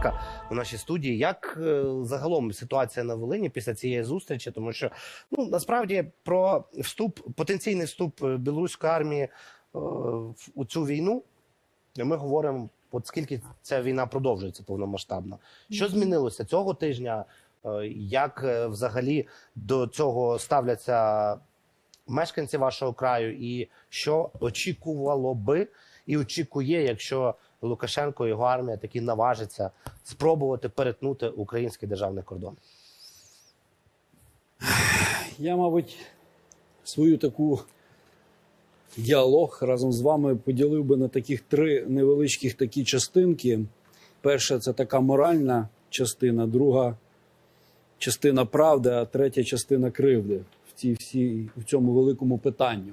Гірка у нашій студії. Як е, загалом ситуація на Волині після цієї зустрічі? Тому що ну насправді про вступ, потенційний вступ е, білоруської армії е, у цю війну ми говоримо, от скільки ця війна продовжується повномасштабно. Що змінилося цього тижня? Як взагалі до цього ставляться мешканці вашого краю, і що очікувало би і очікує, якщо Лукашенко і його армія таки наважиться спробувати перетнути український державний кордон? Я, мабуть, свою таку діалог разом з вами поділив би на таких три невеличких такі частинки. Перша це така моральна частина, друга частина правди, а третя частина кривди цій всій, в цьому великому питанню.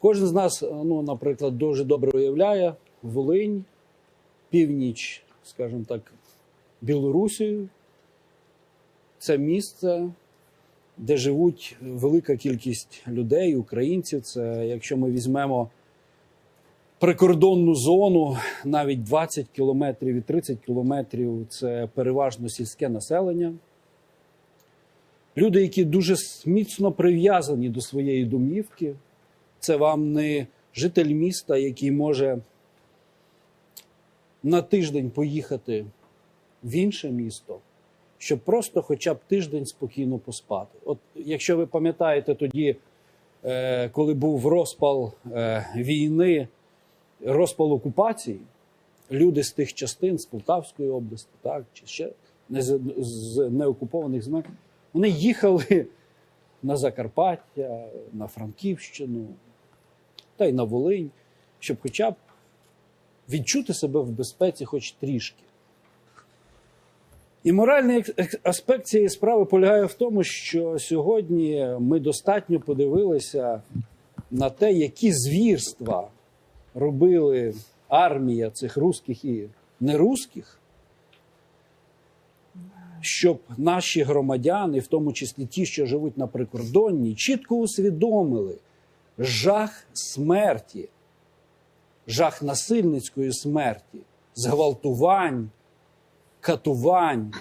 Кожен з нас, ну, наприклад, дуже добре уявляє Волинь, північ, скажімо так, Білорусію. Це місце, де живуть велика кількість людей, українців. Це якщо ми візьмемо прикордонну зону, навіть 20 кілометрів і 30 кілометрів це переважно сільське населення. Люди, які дуже міцно прив'язані до своєї домівки. Це вам не житель міста, який може на тиждень поїхати в інше місто щоб просто хоча б тиждень спокійно поспати. От якщо ви пам'ятаєте тоді, е, коли був розпал е, війни, розпал окупації, люди з тих частин, з Полтавської області, так, чи ще з, неокупованих земель, вони їхали на Закарпаття, на Франківщину та й на Волинь, щоб хоча б відчути себе в безпеці хоч трішки. І моральний ек- ек- аспект цієї справи полягає в тому, що сьогодні ми достатньо подивилися на те, які звірства робили армія цих русських і нерусських, щоб наші громадяни, в тому числі ті, що живуть на прикордонні, чітко усвідомили жах смерті, жах насильницької смерті, зґвалтувань катувань.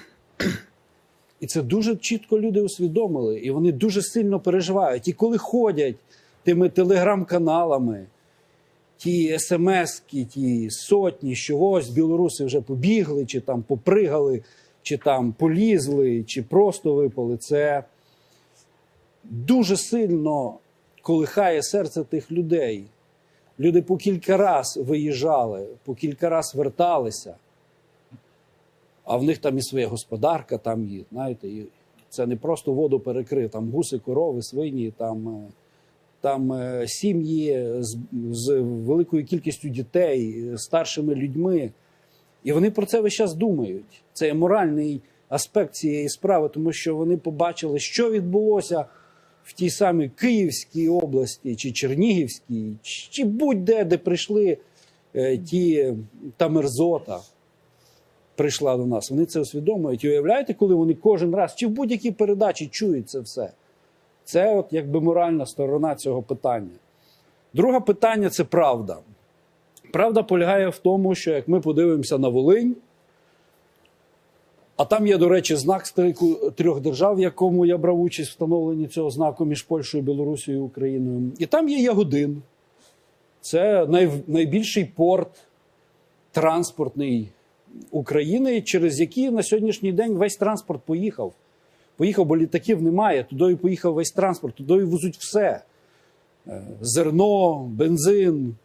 І це дуже чітко люди усвідомили, і вони дуже сильно переживають. І коли ходять тими телеграм-каналами, ті смски, ті сотні, що ось білоруси вже побігли, чи там попригали, чи там полізли, чи просто випали, це дуже сильно колихає серце тих людей. Люди по кілька раз виїжджали, по кілька раз верталися а в них там і своя господарка, там і, знаєте, і це не просто воду перекрив, там гуси, корови, свині, там, е, там е, сім'ї з, з великою кількістю дітей, е, старшими людьми. І вони про це весь час думають. Це є моральний аспект цієї справи, тому що вони побачили, що відбулося в тій самій Київській області, чи Чернігівській, чи будь-де, де прийшли е, ті та мерзота прийшла до нас. Вони це усвідомлюють. І уявляєте, коли вони кожен раз чи в будь-якій передачі чують це все. Це от якби моральна сторона цього питання. Друге питання це правда. Правда полягає в тому, що як ми подивимося на Волинь, а там є, до речі, знак стику трьох держав, в якому я брав участь встановленні цього знаку між Польщею, Білорусією і Україною. І там є Ягодин. Це най, найбільший порт транспортний України, через який на сьогоднішній день весь транспорт поїхав. Поїхав, бо літаків немає. Туди поїхав весь транспорт, туди везуть все: Е, зерно, бензин,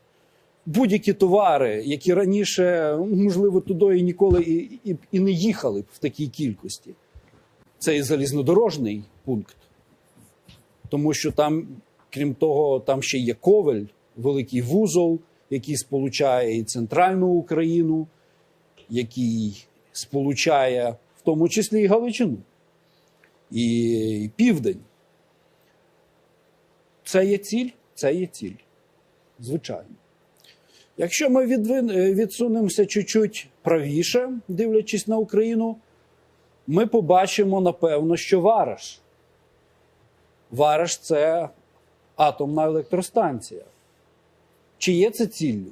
будь-які товари, які раніше, можливо, туди і ніколи і, і, і не їхали б в такій кількості. Це і залізнодорожний пункт. Тому що там, крім того, там ще є Ковель, великий вузол, який сполучає і центральну Україну, який сполучає в тому числі і Галичину, і Південь. Це є ціль, це є ціль. Звичайно. Якщо ми е, відсунемося чуть-чуть правіше, дивлячись на Україну, ми побачимо, напевно, що Вараш. Вараш це атомна електростанція. Чи є це ціллю?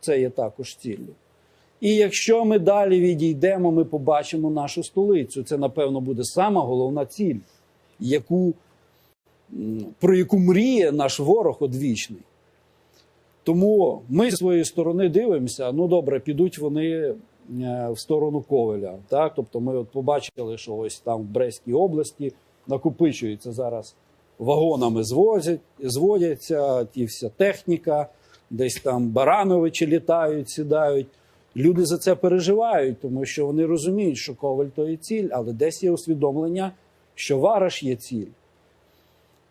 Це є також ціллю. І якщо ми далі відійдемо, ми побачимо нашу столицю. Це, напевно, буде сама головна ціль, яку, про яку мріє наш ворог одвічний. Тому ми з своєї сторони дивимося, ну добре, підуть вони е, в сторону Ковеля. Так? Тобто ми от побачили, що ось там в Брестській області накопичується зараз вагонами звозять, зводяться ті вся техніка, десь там Барановичі літають, сідають. Люди за це переживають, тому що вони розуміють, що Коваль то є ціль, але десь є усвідомлення, що Вараш є ціль.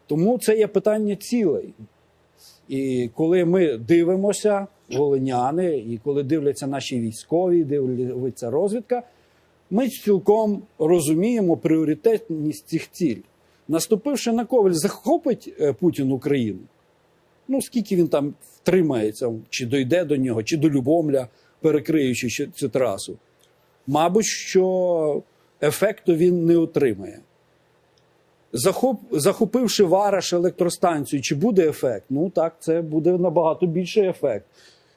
Тому це є питання цілей. І коли ми дивимося, волиняни, і коли дивляться наші військові, дивиться розвідка, ми цілком розуміємо пріоритетність цих ціль. Наступивши на Коваль, захопить е, Путін Україну. Ну, скільки він там втримається, чи дойде до нього, чи до Любомля, перекриючи цю трасу. Мабуть, що ефекту він не отримає. Захоп, захопивши Вараш електростанцію, чи буде ефект? Ну так, це буде набагато більший ефект.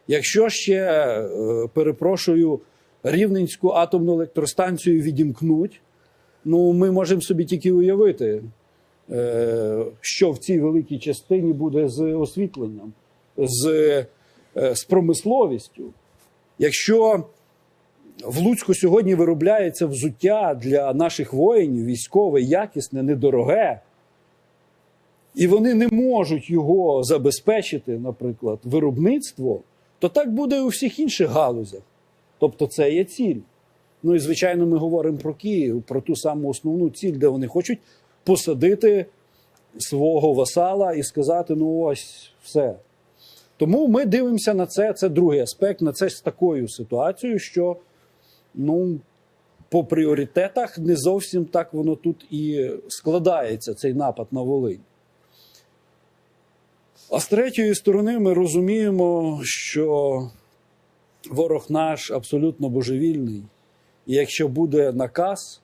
Якщо ще, е, перепрошую, Рівненську атомну електростанцію відімкнуть, ну ми можемо собі тільки уявити, е, що в цій великій частині буде з освітленням, з, е, з промисловістю. Якщо в Луцьку сьогодні виробляється взуття для наших воїнів, військове, якісне, недороге, і вони не можуть його забезпечити, наприклад, виробництво, то так буде у всіх інших галузях. Тобто це є ціль. Ну і звичайно, ми говоримо про Київ, про ту саму основну ціль, де вони хочуть посадити свого васала і сказати: ну ось все. Тому ми дивимося на це. Це другий аспект, на це з такою ситуацією, що ну, по пріоритетах не зовсім так воно тут і складається, цей напад на Волинь. А з третьої сторони, ми розуміємо, що ворог наш абсолютно божевільний. І якщо буде наказ,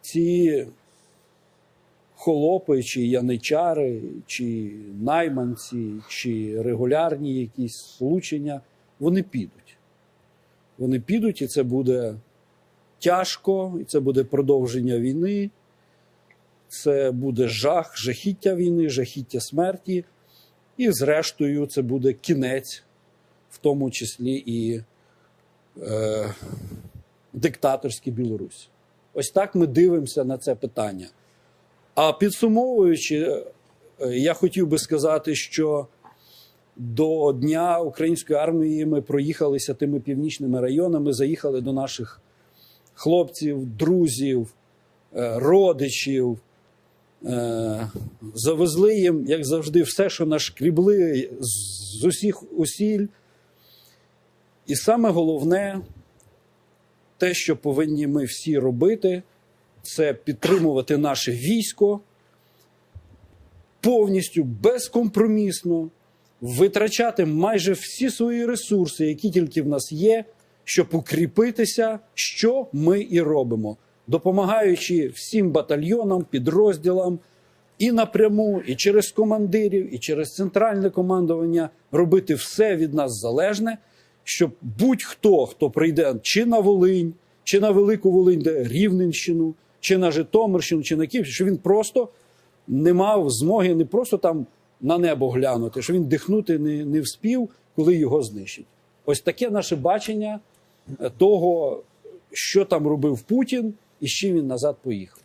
ці холопи, чи яничари, чи найманці, чи регулярні якісь сполучення, вони підуть. Вони підуть, і це буде тяжко, і це буде продовження війни, це буде жах, жахіття війни, жахіття смерті, і, зрештою, це буде кінець, в тому числі і е, диктаторській Білорусі. Ось так ми дивимося на це питання. А підсумовуючи, е, я хотів би сказати, що до Дня української армії ми проїхалися тими північними районами, заїхали до наших хлопців, друзів, е, родичів. Е, Завезли їм, як завжди, все, що нашкрібли з усіх усіль. І саме головне, те, що повинні ми всі робити, це підтримувати наше військо повністю безкомпромісно, витрачати майже всі свої ресурси, які тільки в нас є, щоб укріпитися, що ми і робимо, допомагаючи всім батальйонам, підрозділам і напряму, і через командирів, і через центральне командування робити все від нас залежне, щоб будь-хто, хто прийде чи на Волинь, чи на Велику Волинь, де Рівненщину, чи на Житомирщину, чи на Київщину, що він просто не мав змоги не просто там на небо глянути, що він дихнути не, не вспів, коли його знищить. Ось таке наше бачення е, того, що там робив Путін і з чим він назад поїхав.